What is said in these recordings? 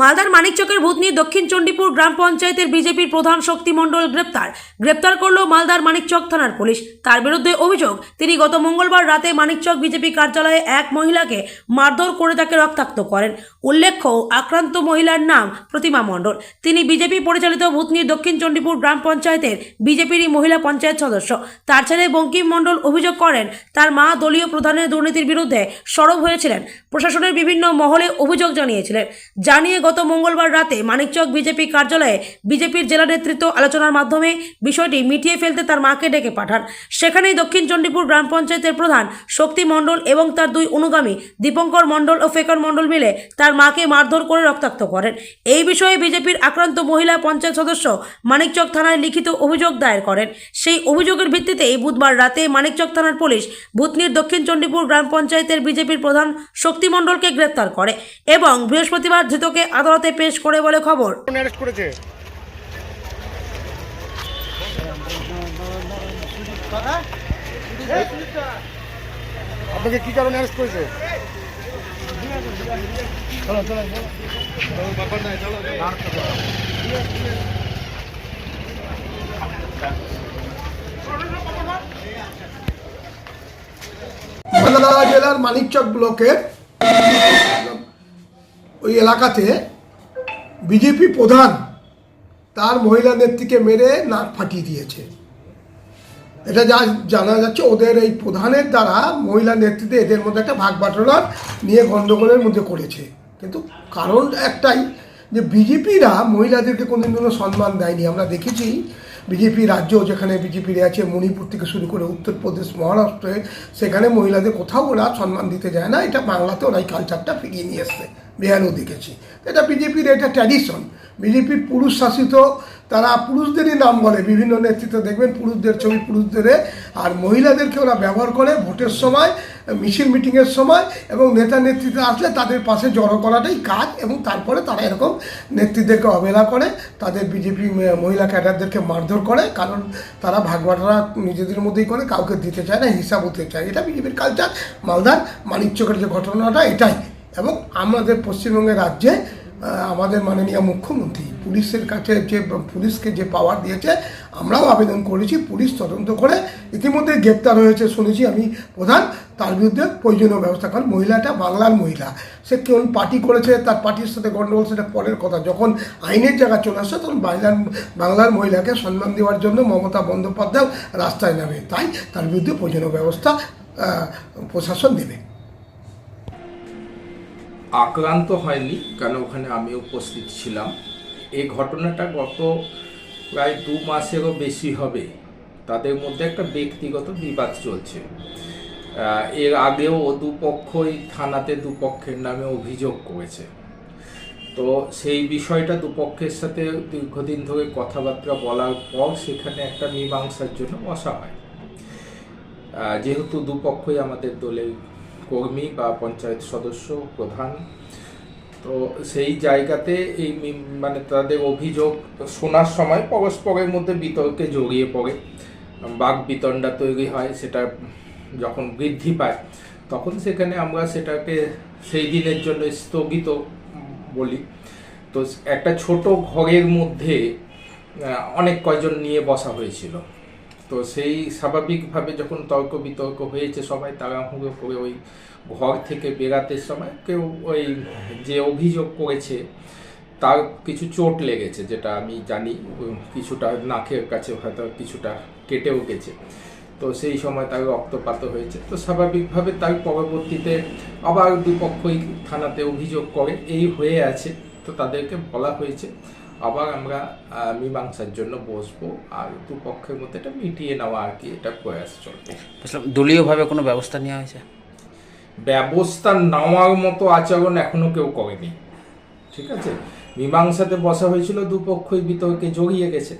মালদার মানিকচকের ভূতনি দক্ষিণ চণ্ডীপুর গ্রাম পঞ্চায়েতের বিজেপির প্রধান শক্তিমণ্ডল গ্রেপ্তার। গ্রেপ্তার করল মালদার মানিকচক থানার পুলিশ। তার বিরুদ্ধে অভিযোগ, তিনি গত মঙ্গলবার রাতে মানিকচক বিজেপি কার্যালয়ে এক মহিলাকে মারধর করে তাকে রক্তাক্ত করেন। উল্লেখ্য, আক্রান্ত মহিলার নাম প্রতিমা মণ্ডল। তিনি বিজেপি পরিচালিত ভূতনি দক্ষিণ চণ্ডীপুর গ্রাম পঞ্চায়েতের বিজেপিরই মহিলা পঞ্চায়েত সদস্য। তার ছেলে বঙ্কিম মণ্ডল অভিযোগ করেন, তার মা দলীয় প্রধানের দুর্নীতির বিরুদ্ধে সরব হয়েছিলেন। প্রশাসনের বিভিন্ন মহলে অভিযোগ জানিয়েছিলেন। জানিয়ে গত মঙ্গলবার রাতে মানিকচক বিজেপি কার্যালয়ে বিজেপির জেলা নেতৃত্ব আলোচনার মাধ্যমে বিষয়টি মিটিয়ে ফেলতে তার মাকে ডেকে পাঠান। সেখানেই দক্ষিণ চণ্ডীপুর গ্রাম পঞ্চায়েতের প্রধান শক্তি মণ্ডল এবং তার দুই অনুগামী দীপঙ্কর মণ্ডল ও ফেকর মণ্ডল মিলে তার মাকে মারধর করে রক্তাক্ত করেন। এই বিষয়ে বিজেপির আক্রান্ত মহিলা পঞ্চায়েত সদস্য মানিকচক থানায় লিখিত অভিযোগ দায়ের করেন। সেই অভিযোগের ভিত্তিতেই বুধবার রাতে মানিকচক থানার পুলিশ ভূতনির দক্ষিণ চণ্ডীপুর গ্রাম পঞ্চায়েতের বিজেপির প্রধান শক্তি মণ্ডলকে গ্রেপ্তার করে এবং বৃহস্পতিবার ধৃতকে আদালতে পেশ করে বলে খবর। আপনাকে কি কারণে অ্যারেস্ট করেছে? মালদা জেলার মানিকচক ব্লকের ওই এলাকাতে বিজেপি প্রধান তার মহিলা নেত্রীকে মেরে নাক ফাটিয়ে দিয়েছে। এটা যা জানা যাচ্ছে, ওদের এই প্রধানের দ্বারা মহিলা নেতৃত্বে এদের মধ্যে একটা ভাগ বাটোয়ার নিয়ে গণ্ডগোলের মধ্যে করেছে। কিন্তু কারণ একটাই, যে বিজেপিরা মহিলাদেরকে কোনোদিনও সম্মান দেয়নি। আমরা দেখেছি বিজেপি রাজ্য, যেখানে বিজেপির আছে, মণিপুর থেকে শুরু করে উত্তরপ্রদেশ, মহারাষ্ট্রে, সেখানে মহিলাদের কোথাও ওরা সম্মান দিতে যায় না। এটা বাংলাতে ওরা এই কালচারটা ফিরিয়ে নিয়ে এসছে। বিহারেও দেখেছি। এটা বিজেপির এটা ট্র্যাডিশন বিজেপির পুরুষ শাসিত, তারা পুরুষদেরই নাম বলে, বিভিন্ন নেতৃত্ব। দেখবেন পুরুষদের ছবি পুরুষদের, আর মহিলাদেরকে ওরা ব্যবহার করে ভোটের সময়, মিছিল মিটিংয়ের সময়, এবং নেতা নেতৃত্বে আসলে তাদের পাশে জড়ো করাটাই কাজ, এবং তারপরে তারা এরকম নেতৃত্বদেরকে অবহেলা করে, তাদের বিজেপি মহিলা ক্যাডারদেরকে মারধর করে, কারণ তারা ভাগবাটোয়ারা নিজেদের মধ্যেই করে, কাউকে দিতে চায় না, হিসাব হতে চায়। এটা বিজেপির কালচার মালদার মানিকচকের যে ঘটনাটা, এটাই। এবং আমাদের পশ্চিমবঙ্গের রাজ্যে আমাদের মাননীয় মুখ্যমন্ত্রী, পুলিশের কাছে যে, পুলিশকে যে পাওয়ার দিয়েছে, আমরাও আবেদন করেছি, পুলিশ তদন্ত করে ইতিমধ্যে গ্রেপ্তার হয়েছে, শুনেছি আমি প্রধান। তার বিরুদ্ধে প্রয়োজনীয় ব্যবস্থা কারণ মহিলাটা বাংলার মহিলা। সে কেউ পার্টি করেছে, তার পার্টির সাথে গণ্ডগোল সেটা পরের কথা। যখন আইনের জায়গা চলে আসছে তখন বাংলার বাংলার মহিলাকে সম্মান দেওয়ার জন্য মমতা বন্দ্যোপাধ্যায় রাস্তায় নামে। তাই তার বিরুদ্ধে প্রয়োজনীয় ব্যবস্থা প্রশাসন দেবে আক্রান্ত হয়নি কারণ ওখানে আমি উপস্থিত ছিলাম। এই ঘটনাটা গত প্রায় দু মাসেরও বেশি হবে। তাদের মধ্যে একটা ব্যক্তিগত বিবাদ চলছে। এর আগেও দুপক্ষই থানাতে দুপক্ষের নামে অভিযোগ করেছে। তো সেই বিষয়টা দুপক্ষের সাথে দীর্ঘদিন ধরে কথাবার্তা বলার পর সেখানে একটা মীমাংসার জন্য বসা হয়। যেহেতু দুপক্ষই আমাদের দলের কর্মী বা পঞ্চায়েত সদস্য, প্রধান। তো সেই জায়গাতে এই মানে তাদের অভিযোগ শোনার সময় পরস্পরের মধ্যে বিতর্কে জড়িয়ে পড়ে। বাঘ বিতণ্ডা তৈরি হয়, সেটা যখন বৃদ্ধি পায়, তখন সেখানে আমরা সেটাকে সেই দিনের জন্য স্থগিত বলি। তো একটা ছোট ঘরের মধ্যে অনেক কয়জন নিয়ে বসা হয়েছিল। তো সেই স্বাভাবিকভাবে যখন তর্ক বিতর্ক হয়েছে সবাই তারা তাড়াহুড়ো করে ওই ঘর থেকে বেরাতে সময় কেউ ওই যে অভিযোগ করেছে, তার কিছু চোট লেগেছে যেটা আমি জানি কিছুটা নাকের কাছে হয়তো কিছুটা কেটেও গেছে। তো সেই সময় তার রক্তপাত হয়েছে। তো স্বাভাবিকভাবে তার পরবর্তীতে আবার দুপক্ষই থানাতে অভিযোগ করে, এই হয়ে আছে। তো তাদেরকে বলা হয়েছে আবার আমরা মীমাংসার জন্য বসবো আর দুপক্ষের মধ্যে এটা মিটিয়ে নেওয়া আর কি এটা প্রয়াস চলবে। দলীয়ভাবে কোনো ব্যবস্থা নেওয়া হয়েছে? ব্যবস্থা নেওয়ার মতো আচরণ এখনও কেউ করেনি। ঠিক আছে? মীমাংসাতে বসা হয়েছিল দুপক্ষই বিতর্কে জড়িয়ে গেছে।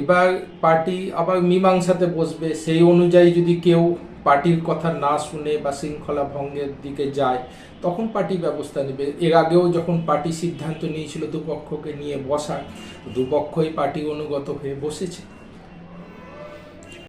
এবার পার্টি আবার মীমাংসাতে বসবে সেই অনুযায়ী যদি কেউ পার্টির কথা না শুনে বা শৃঙ্খলা ভঙ্গের দিকে যায়, তখন পার্টি ব্যবস্থা নেবে। এর আগেও যখন পার্টি সিদ্ধান্ত নিয়েছিল দুপক্ষকে নিয়ে বসার, দুপক্ষই পার্টি অনুগত হয়ে বসেছে।